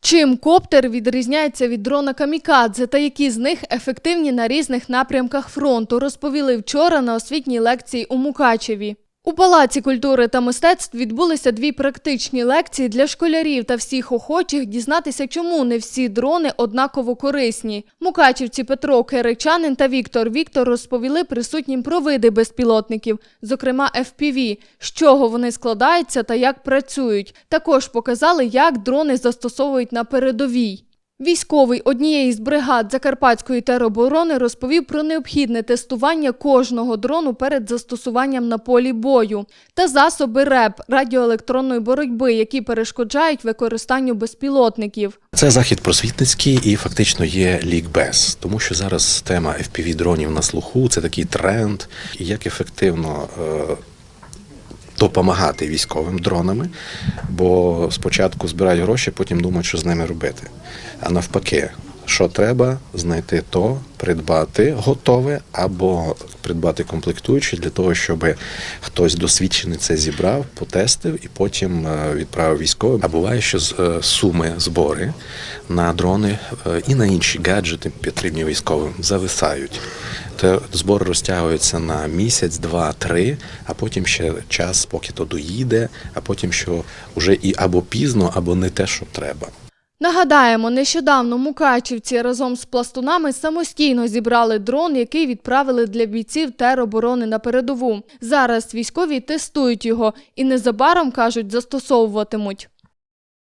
Чим коптер відрізняється від дрона камікадзе та які з них ефективні на різних напрямках фронту, розповіли вчора на освітній лекції у Мукачеві. У Палаці культури та мистецтв відбулися дві практичні лекції для школярів та всіх охочих дізнатися, чому не всі дрони однаково корисні. Мукачівці Петро Киричанин та Віктор Віктор розповіли присутнім про види безпілотників, зокрема FPV, з чого вони складаються та як працюють. Також показали, як дрони застосовують на передовій. Військовий однієї з бригад Закарпатської тероборони розповів про необхідне тестування кожного дрону перед застосуванням на полі бою та засоби РЕП радіоелектронної боротьби, які перешкоджають використанню безпілотників. Це захід просвітницький і фактично є лікбез, тому що зараз тема fpv дронів на слуху це такий тренд, як ефективно е, допомагати військовим дронами, бо спочатку збирають гроші, потім думають, що з ними робити. А навпаки, що треба знайти то, придбати готове або придбати комплектуючі для того, щоб хтось досвідчений це зібрав, потестив і потім е, відправив військовим. А буває, що з- е, суми збори на дрони е, і на інші гаджети потрібні військовим зависають. Те збори розтягуються на місяць, два, три, а потім ще час, поки то доїде, а потім що вже і або пізно, або не те, що треба. Нагадаємо, нещодавно мукачівці разом з пластунами самостійно зібрали дрон, який відправили для бійців тероборони на передову. Зараз військові тестують його і незабаром кажуть, застосовуватимуть.